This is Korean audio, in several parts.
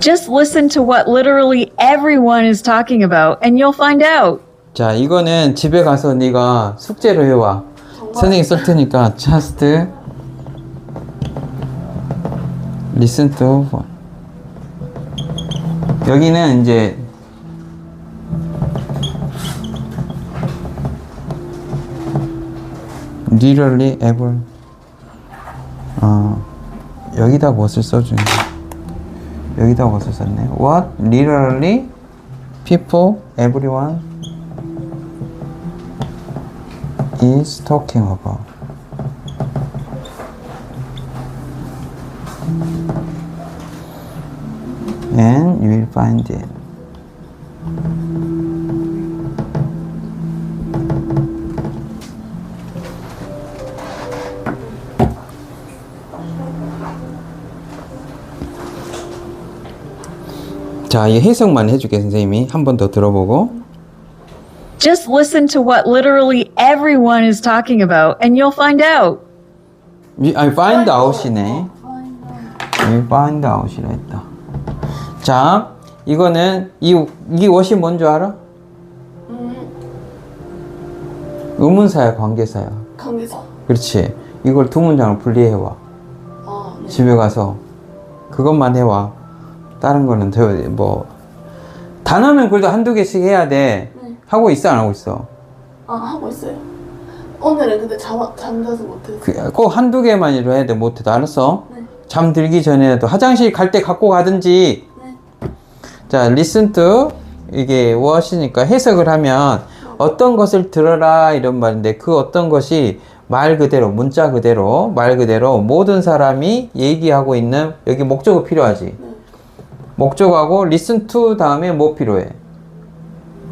Just listen to what literally everyone is talking about and you'll find out. 자, 이거는 집에 가서 네가 숙제로 해와. 선생님이 쓸 테니까 just listen to 여기는 이제 literally every 어, 여기다 무엇을 써주는 여기다 무엇을 썼네 what literally people everyone is talking about. And you will find it. 자, 이 해석만 해줄게 선생님이 한 번 더 들어보고. Just listen to what literally everyone is talking about and you'll find out. 이- 아니 find out이네. 여기 find out이라 했다. 자, 이거는 이, 이 what이 뭔줄 알아? 의문사야, 관계사야. 관계사. 그렇지. 이걸 두 문장을 분리해 와. 아, 네. 집에 가서 그것만 해와. 다른 거는 더, 뭐 단어는 그래도 한두 개씩 해야 돼. 네. 하고 있어, 안 하고 있어? 아, 하고 있어요. 오늘은 근데 잠, 잠자서 못해서. 그, 꼭 한두 개만이라 해야 돼. 못해도 알았어? 네. 잠들기 전에도 화장실 갈 때 갖고 가든지 네. 자, listen to 이게 what이니까 해석을 하면 어떤 것을 들어라 이런 말인데 그 어떤 것이 말 그대로 문자 그대로 말 그대로 모든 사람이 얘기하고 있는 여기 목적어 필요하지. 네. 목적하고 listen to 다음에 뭐 필요해?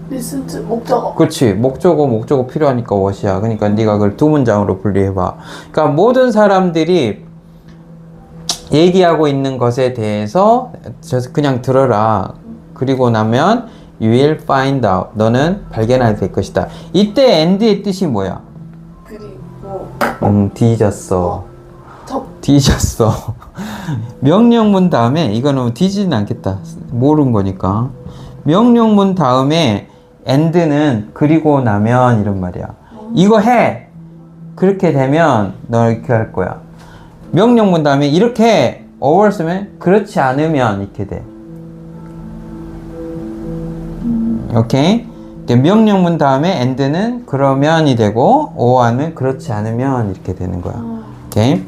리슨 투 목적어. 그렇지. 목적어 목적어 필요하니까 what이야. 그러니까 네가 그걸 두 문장으로 분리해 봐. 그러니까 모든 사람들이 얘기하고 있는 것에 대해서 저- 그냥 들어라. 그리고 나면 you will find out. 너는 발견하게 될 것이다. 이때 end의 뜻이 뭐야? 그리고 음, 뒤졌어. 접 뒤졌어. 명령문 다음에 이거는 뒤지진 않겠다. 모르는 거니까. 명령문 다음에 end는 그리고 나면 이런 말이야. 이거 해. 그렇게 되면 너 이렇게 할 거야. 명령문 다음에 이렇게 over 쓰면 그렇지 않으면 이렇게 돼. 오케이? 명령문 다음에 end는 그러면이 되고 or는 그렇지 않으면 이렇게 되는 거야. 아, 오케이?